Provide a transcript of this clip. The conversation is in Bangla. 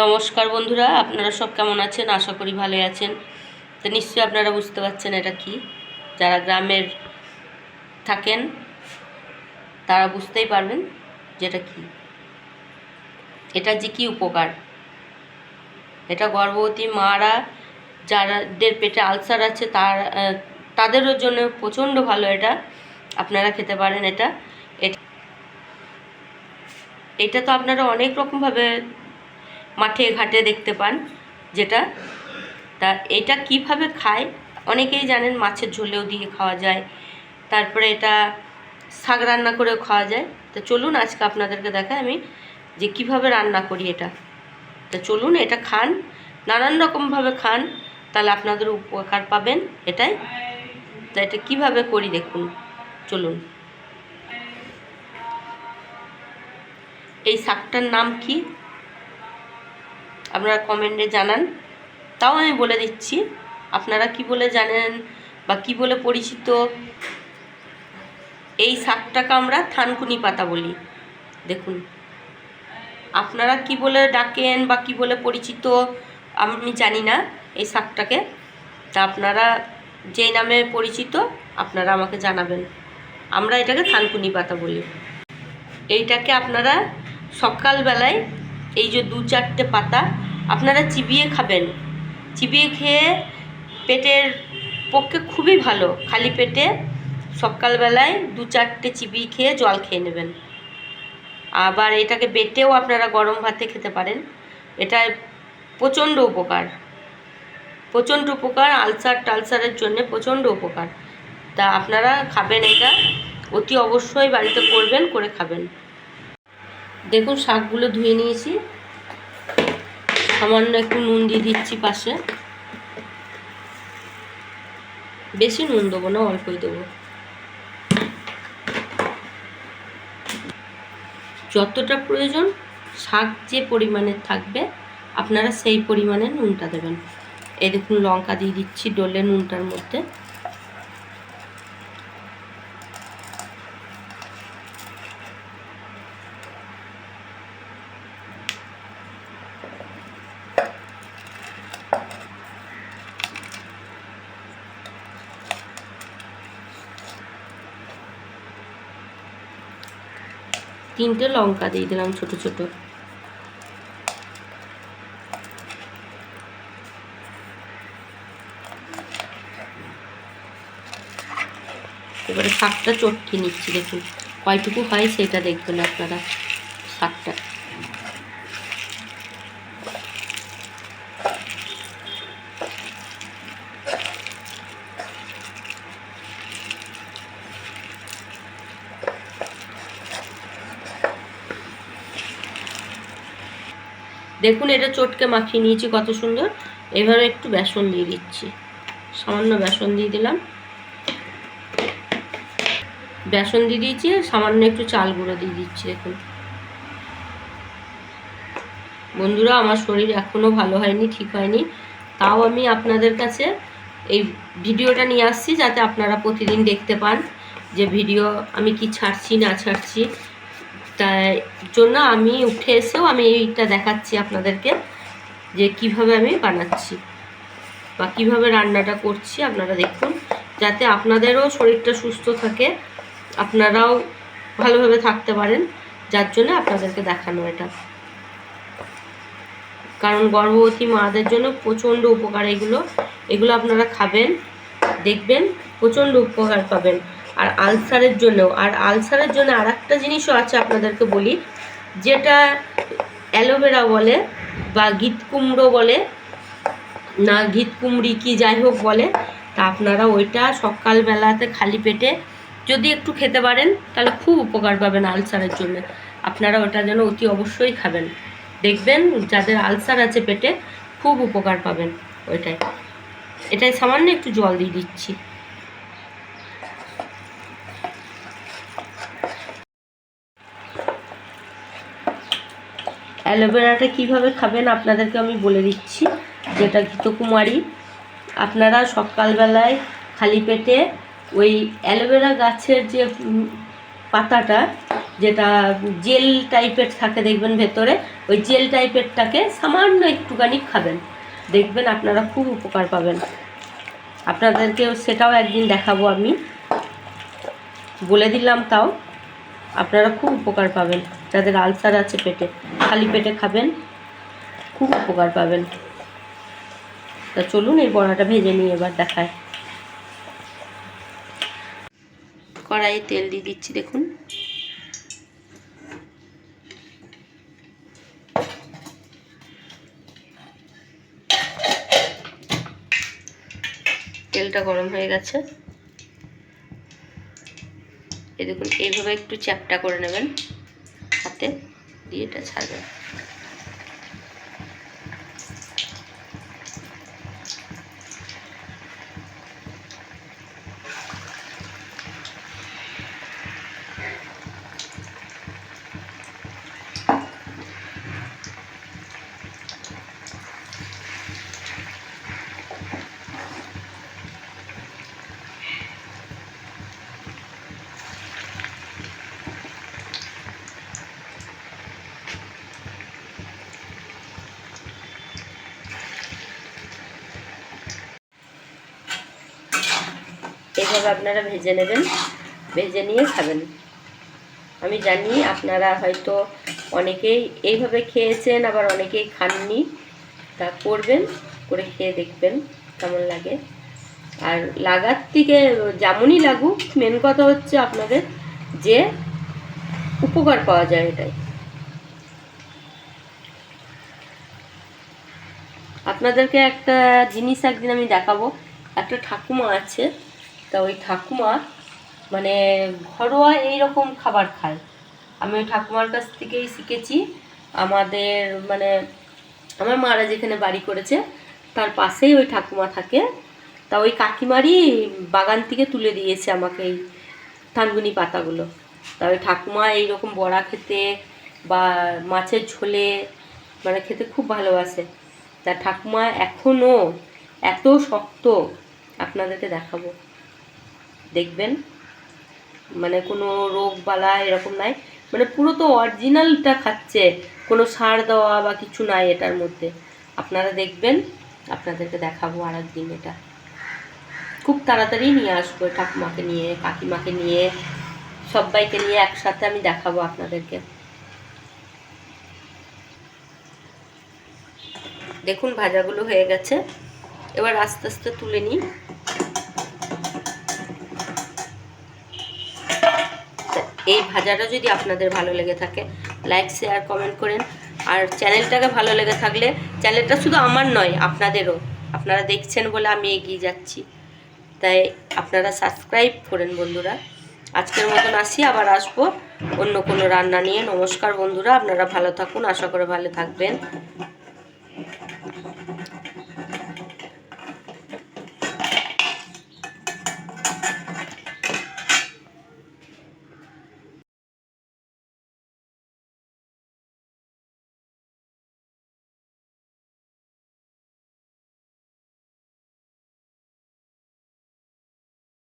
নমস্কার বন্ধুরা, আপনারা সব কেমন আছেন? আশা করি ভালো আছেন। তো নিশ্চয়ই আপনারা বুঝতে পারছেন এটা কি। যারা গ্রামের থাকেন, তারা বুঝতেই পারবেন যে এটা কি। এটা যে কি উপকার। এটা গর্ভবতী মারা যারাদের পেটে আলসার আছে, তার তাদেরও জন্য প্রচণ্ড ভালো এটা। আপনারা খেতে পারেন এট- এটা তো আপনারা অনেক রকমভাবে মাঠে, ঘাটে দেখতে পান যেটা। তা এটা কীভাবে খায়? অনেকেই জানেন মাছের ঝোলেও দিয়ে খাওয়া যায়, তারপরে এটা শাক রান্না করেও খাওয়া যায়। তো চলুন আজকে আপনাদেরকে দেখাই আমি যে কীভাবে রান্না করি এটা। তা চলুন এটা খান, নানান রকমভাবে খান, তাহলে আপনাদের উপকার পাবেন এটাই। তা এটা কীভাবে করি দেখুন, চলুন। এই শাকটার নাম কি? আপনারা কমেন্টে জানান। তাও আমি বলে দিচ্ছি, আপনারা কি বলে জানেন বা কি বলে পরিচিত? এই শাকটাকে আমরা থানকুনি পাতা বলি। দেখুন, আপনারা কি বলে ডাকেন বা কি বলে পরিচিত, আমি জানি না এই শাকটাকে তা আপনারা যেই নামে পরিচিত, আপনারা আমাকে জানাবেন। আমরা এটাকে থানকুনি পাতা বলি। এইটাকে আপনারা সকালবেলায় এই যে দু চারটে পাতা, আপনারা চিবিয়ে খাবেন। চিবিয়ে খেয়ে পেটের পক্ষে খুবই ভালো। খালি পেটে সকালবেলায় দু চারটে চিবিয়ে খেয়ে জল খেয়ে নেবেন। আবার এটাকে বেটেও আপনারা গরম ভাতে খেতে পারেন। এটা প্রচণ্ড উপকার। প্রচণ্ড উপকার, আলসার টালসারের জন্য প্রচণ্ড উপকার। তা আপনারা খাবেন এটা, অতি অবশ্যই বাড়িতে করবেন, করে খাবেন। দেখুন, শাকগুলো ধুয়ে নিয়েছি। সামান্য একটু নুন দিয়ে দিচ্ছি পাশে। বেশি নুন দেবো না, অল্পই দেবো। যতটা প্রয়োজন, শাক যে পরিমাণে থাকবে, আপনারা সেই পরিমাণে নুনটা দেবেন। এই দেখুন, লঙ্কা দিয়ে দিচ্ছি ডলে নুনটার মধ্যে। তিনটে লঙ্কা দিয়ে দিলাম ছোট ছোট। এবারে শাকটা চটকে নিচ্ছি, দেখুন। কয়টুকু হয় সেটা দেখবেন আপনারা, শাকটা। দেখুন এটা চটকে মাখিয়ে নিয়েছি কত সুন্দর। এভাবে একটু বেসন দিয়ে দিচ্ছি। সামান্য বেসন দিয়ে দিলাম। বেসন দিয়ে দিয়েছি, সামান্য একটু চাল গুঁড়ো দিয়ে দিচ্ছি, দেখুন। বন্ধুরা, আমার শরীর এখনও ভালো হয়নি, ঠিক হয়নি। তাও আমি আপনাদের কাছে এই ভিডিওটা নিয়ে আসছি, যাতে আপনারা প্রতিদিন দেখতে পান যে ভিডিও আমি কি ছাড়ছি, না ছাড়ছি। তাই জন্য আমি উঠে এসেও আমি এইটা দেখাচ্ছি আপনাদেরকে যে কীভাবে আমি বানাচ্ছি বা কীভাবে রান্নাটা করছি, আপনারা দেখুন। যাতে আপনাদেরও শরীরটা সুস্থ থাকে, আপনারাও ভালোভাবে থাকতে পারেন, যার জন্য আপনাদেরকে দেখানো এটা। কারণ গর্ভবতী মাদের জন্য প্রচণ্ড উপকার এগুলো। এগুলো আপনারা খাবেন, দেখবেন, প্রচণ্ড উপকার পাবেন। আর আলসারের জন্যও আর আলসারের জন্য আর একটা জিনিসও আছে আপনাদেরকে বলি, যেটা অ্যালোভেরা বলে বা গীত কুমড়ো বলে, না ঘিত কুমড়ি কি যাই হোক বলে, তা আপনারা ওইটা সকালবেলাতে খালি পেটে যদি একটু খেতে পারেন, তাহলে খুব উপকার পাবেন আলসারের জন্য। আপনারা ওটা যেন অতি অবশ্যই খাবেন। দেখবেন যাদের আলসার আছে পেটে, খুব উপকার পাবেন ওইটাই। এটাই সামান্য একটু জল দিয়ে দিচ্ছি। অ্যালোভেরাটা কীভাবে খাবেন আপনাদেরকে আমি বলে দিচ্ছি। যেটা ঘৃতকুমারী। আপনারা সকালবেলায় খালি পেটে ওই অ্যালোভেরা গাছের যে পাতাটা, যেটা জেল টাইপের থাকে দেখবেন ভেতরে, ওই জেল টাইপেরটাকে সামান্য একটুখানি খাবেন। দেখবেন আপনারা খুব উপকার পাবেন। আপনাদেরকেও সেটাও একদিন দেখাবো আমি। বলে দিলাম তাও। আপনারা খুব উপকার পাবেন। যাদের আলসার আছে পেটে, খালি পেটে খাবেন, খুব উপকার পাবেন। তা চলুন, এই বড়াটা ভেজে নিয়ে এবার দেখায় কড়াইয়ে তেল দিয়ে দিচ্ছি, দেখুন। তেলটা গরম হয়ে গেছে। এই দেখুন, এইভাবে একটু চ্যাপটা করে নেবেন। দিয়ে এটা ছাড়বেন এইভাবে আপনারা ভেজে নেবেন। ভেজে নিয়ে খাবেন। আমি জানি আপনারা হয়তো অনেকেই এইভাবে খেয়েছেন, আবার অনেকেই খাননি। তা করবেন, করে খেয়ে দেখবেন কেমন লাগে। আর লাগার থেকে যেমনই লাগুক মেন কথা হচ্ছে আপনাদের যে উপকার পাওয়া যায় এটাই। আপনাদেরকে একটা জিনিস একদিন আমি দেখাবো। একটা ঠাকুমা আছে। তা ওই ঠাকুমা মানে ঘরোয়া এই রকম খাবার খায়। আমি ওই ঠাকুমার কাছ থেকেই শিখেছি। আমাদের মানে আমার মারা যেখানে বাড়ি করেছে, তার পাশেই ওই ঠাকুমা থাকে। তা ওই কাকিমারই বাগান থেকে তুলে দিয়েছে আমাকে এই থানগুনি পাতাগুলো। তা ওই ঠাকুমা এইরকম বড়া খেতে বা মাছের ঝোলে মানে খেতে খুব ভালোবাসে। তা ঠাকুমা এখনও এত শক্ত আপনাদেরকে দেখাবো। দেখবেন। মানে কোনো রোগ বালা এরকম নাই। মানে পুরো তো অরিজিনালটা খাচ্ছে। কোনো সার দেওয়া বা কিছু নাই এটার মধ্যে। আপনারা দেখবেন, আপনাদেরকে দেখাবো আর একদিন এটা। খুব তাড়াতাড়ি নিয়ে আসব ঠাকুমাকে নিয়ে, কাকিমাকে নিয়ে, সবাইকে নিয়ে একসাথে আমি দেখাবো আপনাদেরকে। দেখুন, ভাজাগুলো হয়ে গেছে। এবার আস্তে আস্তে তুলে নিই। এই ভাজাটা যদি আপনাদের ভালো লেগে থাকে লাইক শেয়ার কমেন্ট করেন। আর চ্যানেলটাকে ভালো লেগে থাকলে, চ্যানেলটা শুধু আমার নয়, আপনাদেরও। আপনারা দেখছেন বলে আমি এগিয়ে যাচ্ছি। তাই আপনারা সাবস্ক্রাইব করেন বন্ধুরা। আজকের মতন আসি, আবার আসব অন্য কোনো রান্না নিয়ে। নমস্কার বন্ধুরা, আপনারা ভালো থাকুন, আশা করে ভালো থাকবেন।